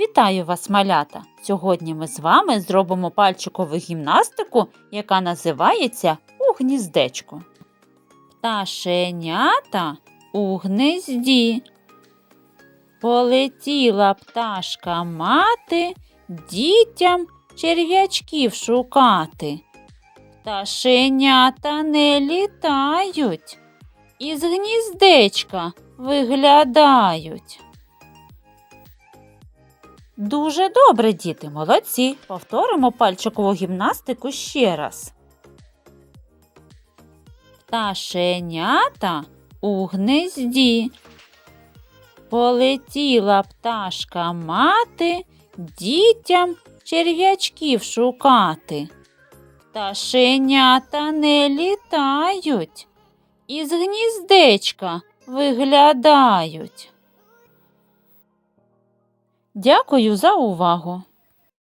Вітаю вас, малята! Сьогодні ми з вами зробимо пальчикову гімнастику, яка називається у гніздечку. Пташенята у гнезді. Полетіла пташка мати дітям черв'ячків шукати. Пташенята не літають, із гніздечка виглядають. Дуже добре, діти, молодці. Повторимо пальчикову гімнастику ще раз. Пташенята у гнезді. Полетіла пташка мати дітям черв'ячків шукати. Пташенята не літають, із гніздечка виглядають. Дякую за увагу!